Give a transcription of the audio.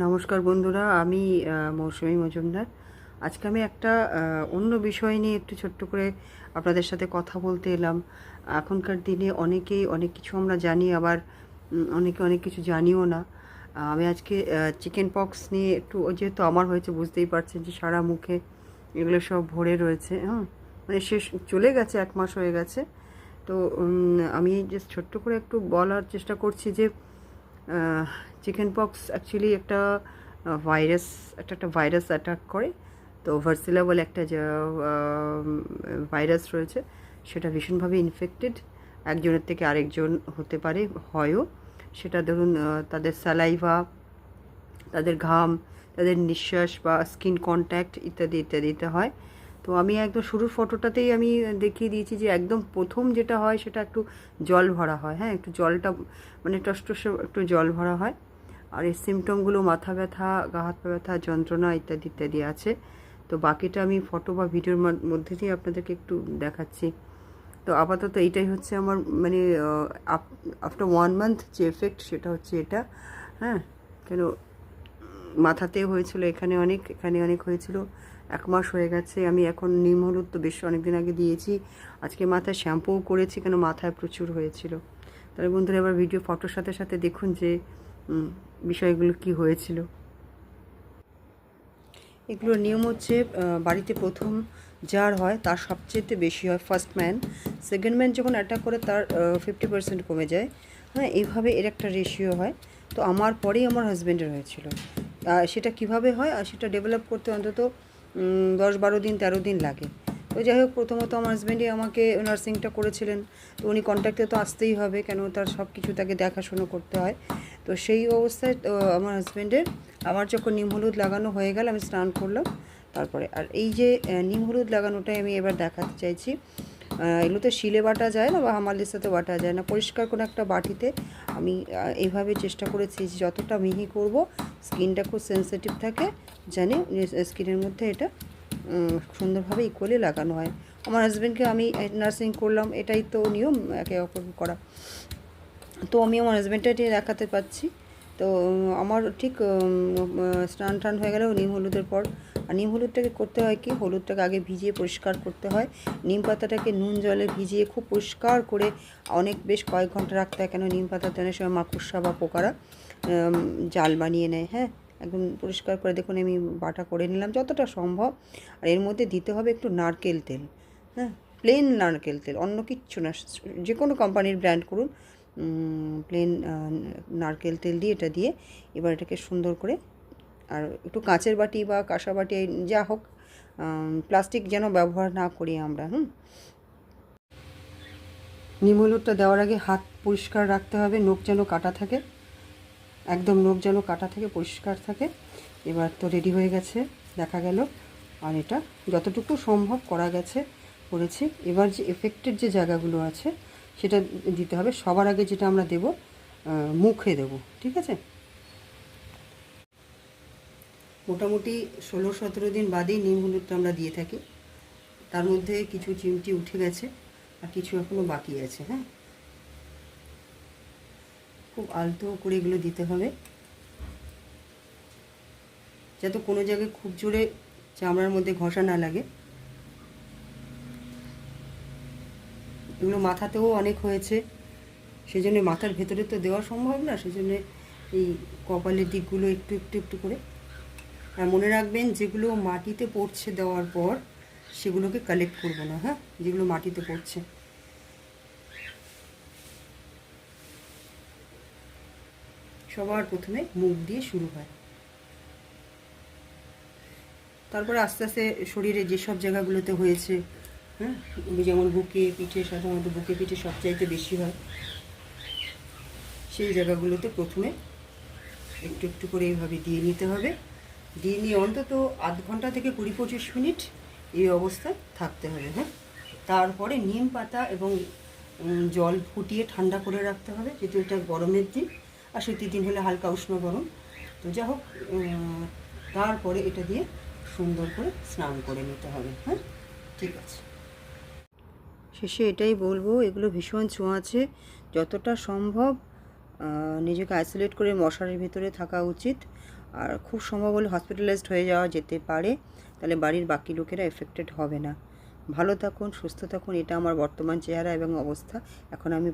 নমস্কার বন্ধুরা, আমি মৌসুমী মজুমদার। আজকে আমি একটা অন্য বিষয় নিয়ে একটু ছোট্ট করে আপনাদের সাথে কথা বলতে এলাম। এখনকার দিনে অনেকেই অনেক কিছু আমরা জানি, আবার অনেকে অনেক কিছু জানিও না। আমি আজকে চিকেন পক্স নিয়ে একটু যেহেতু আমার হয়েছে, বুঝতেই পারছেন যে সারা মুখে এগুলো সব ভরে রয়েছে হ্যাঁ? মানে শেষ, চলে গেছে, এক মাস হয়ে গেছে। তো আমি জাস্ট ছোট্ট করে একটু বলার চেষ্টা করছি যে চিকেন পক্স অ্যাকচুয়ালি একটা ভাইরাস একটা একটা ভাইরাস অ্যাটাক করে। তো ভার্সিলা বলে একটা যে ভাইরাস রয়েছে, সেটা ভীষণভাবে ইনফেক্টেড একজনের থেকে আরেকজন হতে পারে, হয়ও। সেটা ধরুন তাদের স্যালাইভা তাদের ঘাম, তাদের নিঃশ্বাস বা স্কিন কন্ট্যাক্ট ইত্যাদি ইত্যাদিতে হয়। তো আমি একদম শুরুর ফটোটাতেই আমি দেখিয়ে দিয়েছি যে একদম প্রথম যেটা হয় সেটা একটু জল ভরা হয়। হ্যাঁ একটু জলটা মানে টসটসে একটু জল ভরা হয়। আর এই সিমটমগুলো মাথা ব্যথা, গা হাত পা ব্যথা, যন্ত্রণা ইত্যাদি ইত্যাদি আছে। তো বাকিটা আমি ফটো বা ভিডিওর মধ্যে দিয়ে আপনাদেরকে একটু দেখাচ্ছি। তো আপাতত এইটাই হচ্ছে আমার মানে আফটার ওয়ান মান্থ যে এফেক্ট সেটা হচ্ছে এটা। হ্যাঁ কেন মাথাতে হয়েছিল, এখানে অনেক এখানে অনেক হয়েছিল। এক মাস হয়ে গেছে, আমি এখন নিম হলুদ তো বেশ অনেকদিন আগে দিয়েছি। আজকে মাথায় শ্যাম্পুও করেছি, কেন মাথায় প্রচুর হয়েছিল। তাহলে বন্ধুরা, এবার ভিডিও ফটোর সাথে সাথে দেখুন যে বিষয়গুলো কি হয়েছিল। এগুলোর নিয়ম হচ্ছে বাড়িতে প্রথম যার হয়, তার সবচেয়ে বেশি হয় ফার্স্ট ম্যান সেকেন্ড ম্যান যখন অ্যাটাক করে, তার ফিফটি পার্সেন্ট কমে যায়। হ্যাঁ এইভাবে এর একটা রেশিও হয়। তো আমার পরেই আমার হাজব্যান্ডের হয়েছিল। সেটা কীভাবে হয় আর সেটা ডেভেলপ করতে অন্তত দশ বারো দিন, তেরো দিন লাগে। তো যাই হোক, প্রথমত আমার হাজব্যান্ডই আমাকে নার্সিংটা করেছিলেন। তো উনি কন্ট্যাক্টে তো আসতেই হবে, কেন তার সব কিছু তাকে দেখাশুনো করতে হয়। তো সেই অবস্থায় আমার হাজব্যান্ডের আমার যখন নিম হলুদ লাগানো হয়ে গেল, আমি স্নান করলাম। তারপরে, আর এই যে নিম হলুদ লাগানোটাই আমি এবার দেখাতে চাইছি। আহ, এগুলো তো শিলে বাটা যায় না বা হামালির সাথে বাটা যায় না। পরিষ্কার কোনো একটা বাটিতে আমি এইভাবে চেষ্টা করেছি যে যতটা মিহি করব স্কিনটা খুব সেন্সিটিভ থাকে জানি স্কিনের মধ্যে এটা সুন্দরভাবে ইকুয়ালি লাগানো হয়। আমার হাজব্যান্ডকে আমি নার্সিং করলাম এটাই তো নিয়ম একে অপরকে করা। তো আমি আমার হাজব্যান্ডটা দেখাতে পাচ্ছি। তো আমার ঠিক স্নান টান হয়ে গেলেও নিম হলুদের পর। আর নিম হলুদটাকে করতে হয় কি, হলুদটাকে আগে ভিজিয়ে পরিষ্কার করতে হয়। নিম পাতাটাকে নুন জলে ভিজিয়ে খুব পরিষ্কার করে অনেক বেশ কয়েক ঘণ্টা রাখতে হয়। কেন নিম পাতাতে অনেক সময় মাকড়সা বা পোকারা জাল বানিয়ে নেয় হ্যাঁ? একদম পরিষ্কার করে দেখুন, আমি বাটা করে নিলাম যতটা সম্ভব। আর এর মধ্যে দিতে হবে একটু নারকেল তেল হ্যাঁ? প্লেন নারকেল তেল, অন্য কিচ্ছু না। যে কোনো কোম্পানির ব্র্যান্ড করুন। প্লেন নারকেল তেল দিয়ে এটা দিয়ে এবার এটাকে সুন্দর করে আর একটু কাঁচের বাটি বা কাঁসা বাটি যা হোক প্লাস্টিক যেন ব্যবহার না করি আমরা, হুম? নিম হলুদটা দেওয়ার আগে হাত পরিষ্কার রাখতে হবে, নখ যেন কাটা থাকে, একদম নখ যেন কাটা থেকে, পরিষ্কার থাকে। এবার তো রেডি হয়ে গেছে, দেখা গেল। আর এটা যতটুকু সম্ভব করা গেছে, করেছি। এবার যে এফেক্টেড যে জায়গাগুলো আছে সেটা দিতে হবে। সবার আগে যেটা আমরা দেব মুখে দেব, ঠিক আছে? মোটামুটি ষোলো সতেরো দিন বাদেই নিম হলুদটা আমরা দিয়ে থাকি। তার মধ্যে কিছু চিমটি উঠে গেছে আর কিছু এখনও বাকি আছে হ্যাঁ? খুব আলতো করে এগুলো দিতে হবে। যাতে কোনো জায়গায় খুব জোরে চামড়ার মধ্যে ঘষা না লাগে। এগুলো মাথাতেও অনেক হয়েছে। সেজন্য মাথার ভেতরে তো দেওয়া সম্ভব না, সেজন্য এই কপালের দিকগুলো একটু একটু একটু করে। আর মনে রাখবেন, যেগুলো মাটিতে পড়ছে দেওয়ার পর, সেগুলোকে কালেক্ট করব না হ্যাঁ? যেগুলো মাটিতে পড়ছে। সবার প্রথমে মুখ দিয়ে শুরু হয়। তারপরে আস্তে আস্তে শরীরে যেসব জায়গাগুলোতে হয়েছে হ্যাঁ। যেমন বুকে পিঠে সাধারণত বুকে পিঠে সবচাইতে বেশি হয়, সেই জায়গাগুলোতে প্রথমে একটু একটু করে এইভাবে দিয়ে নিতে হবে। দিয়ে নিয়ে অন্তত আধ ঘণ্টা থেকে কুড়ি পঁচিশ মিনিট এই অবস্থায় থাকতে হবে হ্যাঁ। তারপরে নিম পাতা এবং জল ফুটিয়ে ঠান্ডা করে রাখতে হবে, যেহেতু এটা গরমের দিন, আর শীতের দিন হলে হালকা উষ্ণ গরম। তো যা হোক তারপরে এটা দিয়ে সুন্দর করে স্নান করে নিতে হবে হ্যাঁ। ঠিক আছে। শেষে এটাই বলব, এগুলো ভীষণ ছোঁয়াচে। যতটা সম্ভব নিজেকে আইসোলেট করে মশারির ভিতরে থাকা উচিত। আর খুব সম্ভব হলে হসপিটালাইজড হয়ে যাওয়া যেতে পারে, তাহলে বাড়ির বাকি লোকেরা এফেক্টেড হবে না। ভালো থাকুন, সুস্থ থাকুন, এটা আমার বর্তমান চেহারা এবং অবস্থা। এখন আমি